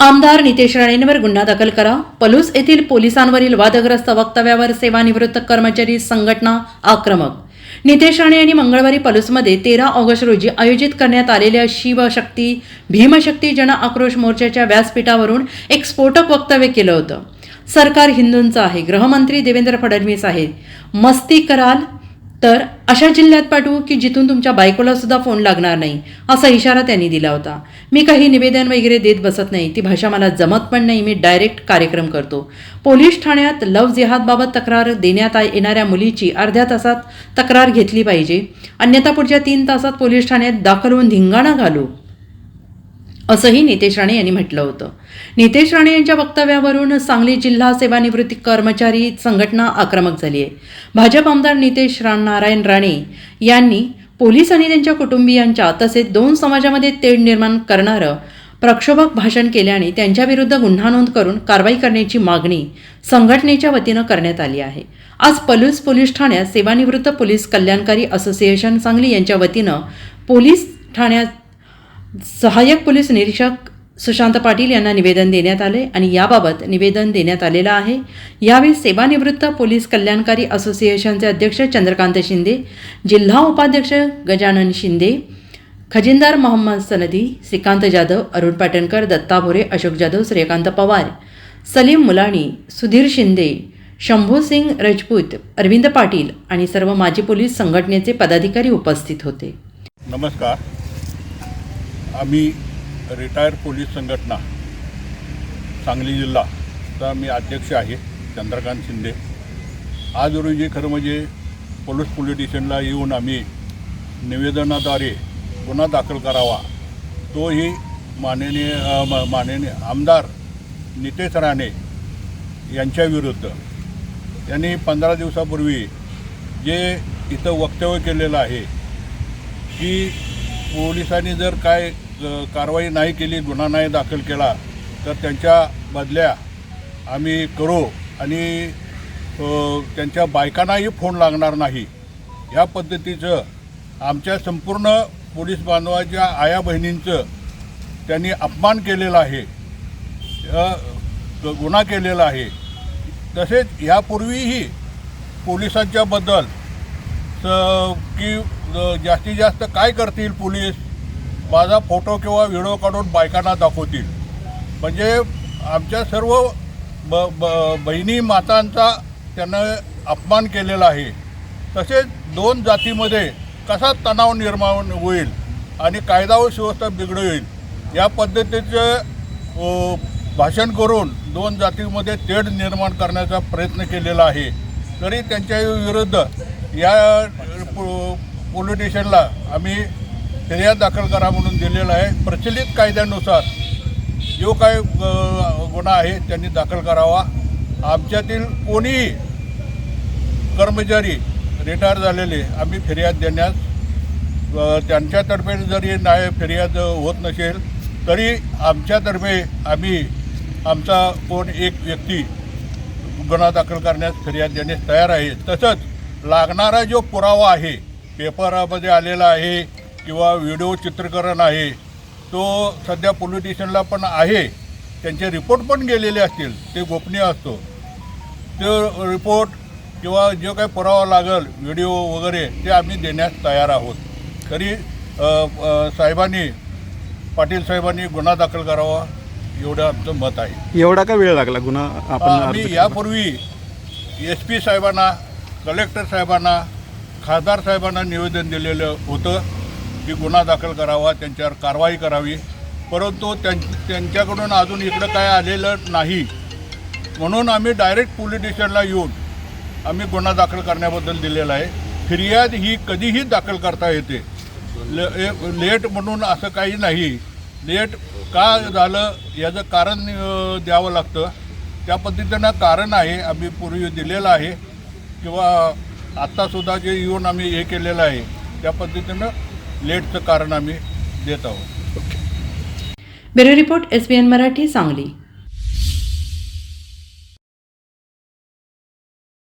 आमदार नितेश राणेंवर गुन्हा दाखल करा. पलूस येथील पोलिसांवरील वादग्रस्त वक्तव्यावर सेवानिवृत्त कर्मचारी संघटना आक्रमक. नितेश राणे यांनी मंगळवारी पलूसमध्ये तेरा ऑगस्ट रोजी आयोजित करण्यात आलेल्या शिवशक्ती भीमशक्ती जन आक्रोश मोर्चाच्या व्यासपीठावरून एक स्फोटक वक्तव्य केलं होतं. सरकार हिंदूंचं आहे गृहमंत्री देवेंद्र फडणवीस आहेत. मस्ती कराल तर अशा जिल्ह्यात पाठवू की जिथून तुमच्या बायकोला सुद्धा फोन लागणार नाही असा इशारा त्यांनी दिला होता. मी काही निवेदन वगैरे देत बसत नाही ती भाषा मला जमत पण नाही मी डायरेक्ट कार्यक्रम करतो. पोलीस ठाण्यात लव जिहादबाबत तक्रार देण्यात आ- येणाऱ्या मुलीची अर्ध्या तासात तक्रार घेतली पाहिजे. अन्यथा पुढच्या तीन तासात पोलीस ठाण्यात दाखल होऊन धिंगाणा घालू. असंही नितेश राणे यांनी म्हटलं होतं. नितेश राणे यांच्या वक्तव्यावरून सांगली जिल्हा सेवानिवृत्ती कर्मचारी संघटना आक्रमक झाली आहे भाजप आमदार नितेश नारायण राणे यांनी पोलीस आणि त्यांच्या कुटुंबियांच्या तसेच दोन समाजामध्ये तेढ निर्माण करणारं प्रक्षोभक भाषण केल्याने त्यांच्याविरुद्ध गुन्हा नोंद करून कारवाई करण्याची मागणी संघटनेच्या वतीनं करण्यात आली आहे. आज पलूस पोलीस ठाण्यात सेवानिवृत्त पोलीस कल्याणकारी असोसिएशन सांगली यांच्या वतीनं पोलीस ठाण्यात सहाय्यक पोलीस निरीक्षक सुशांत पाटील यांना निवेदन देण्यात आले आणि याबाबत निवेदन देण्यात आलेलं आहे. यावेळी सेवानिवृत्त पोलीस कल्याणकारी असोसिएशनचे अध्यक्ष चंद्रकांत शिंदे जिल्हा उपाध्यक्ष गजानन शिंदे खजिनदार मोहम्मद सनदी श्रीकांत जाधव अरुण पाटणकर दत्ता भोरे अशोक जाधव सूर्यकांत पवार सलीम मुलाणी सुधीर शिंदे शंभू सिंग राजपूत अरविंद पाटील आणि सर्व माजी पोलीस संघटनेचे पदाधिकारी उपस्थित होते. नमस्कार. आम्ही रिटायर पोलीस संघटना सांगली जिल्हाचा मी अध्यक्ष आहे चंद्रकांत शिंदे. आज रोजी खरं म्हणजे पोलीस पोलीस स्टेशनला येऊन आम्ही निवेदनाद्वारे गुन्हा दाखल करावा. तोही माननीय म- माननीय आमदार नितेश राणे यांच्याविरुद्ध यांनी पंधरा दिवसापूर्वी जे इथं वक्तव्य केलेलं आहे की पोलिसांनी जर काय कारवाई नाही केली गुन्हा नाही दाखल केला तर त्यांच्या बदल्या आम्ही करू आणि त्यांच्या बायकांनाही फोन लागणार नाही. या पद्धतीचं आमच्या संपूर्ण पोलीस बांधवाच्या आया बहिणींचं त्यांनी अपमान केलेला आहे ग- गुन्हा केलेला आहे. तसेच यापूर्वीही पोलिसांच्याबद्दल की जास्तीत जास्त काय करतील पोलीस? माझा फोटो किंवा व्हिडिओ काढून बायकांना दाखवतील. म्हणजे आमच्या सर्व ब ब बहिणी मातांचा त्यानं अपमान केलेला आहे. तसेच दोन जातीमध्ये कसा तणाव निर्माण होईल आणि कायदा व सुव्यवस्था होईल या पद्धतीचं भाषण करून दोन जातीमध्ये तेढ निर्माण करण्याचा प्रयत्न केलेला आहे. तरी त्यांच्या विरुद्ध या पो- पोलीस स्टेशनला आम्ही फिर्याद दाखल करा म्हणून दिलेला आहे. प्रचलित कायद्यानुसार जो काय गुन्हा आहे त्यांनी दाखल करावा. आमच्यातील कोणीही कर्मचारी रिटायर झालेले आम्ही फिर्याद देण्यास त्यांच्यातर्फे जरी नाही फिर्याद होत नसेल तरी आमच्यातर्फे आम्ही आमचा कोण एक व्यक्ती गुन्हा दाखल करण्यास फिर्याद देण्यास तयार आहे. तसंच लागणारा जो पुरावा आहे पेपरामध्ये आलेला आहे किंवा व्हिडिओ चित्रीकरण आहे तो सध्या पोलीस स्टेशनला पण आहे. त्यांचे रिपोर्ट पण गेलेले असतील ते गोपनीय असतो. ते रिपोर्ट किंवा जो काही पुरावा लागेल व्हिडिओ वगैरे ते आम्ही देण्यास तयार आहोत. तरी साहेबांनी पाटील साहेबांनी गुन्हा दाखल करावा एवढं आमचं मत आहे. एवढा का वेळ लागला गुन्हा आपण आम्ही? यापूर्वी एस पी साहेबांना कलेक्टर साहेबांना खासदार साहेबांना निवेदन दिलेलं होतं की गुन्हा दाखल करावा त्यांच्यावर कारवाई करावी. परंतु त्यां त्यांच्याकडून अजून इकडं काय आलेलं नाही. म्हणून आम्ही डायरेक्ट पोलीस स्टेशनला येऊन आम्ही गुन्हा दाखल करण्याबद्दल दिलेला आहे. फिर्याद ही कधीही दाखल करता येते. ले लेट म्हणून असं काही नाही. लेट का झालं याचं कारण द्यावं लागतं. त्या पद्धतीनं कारण आहे आम्ही पूर्वी दिलेलं आहे. किंवा आत्तासुद्धा जे येऊन आम्ही हे केलेलं आहे त्या पद्धतीनं लेटचं कारण आम्ही देत आहोत. Bureau report S B N Marathi Sangli.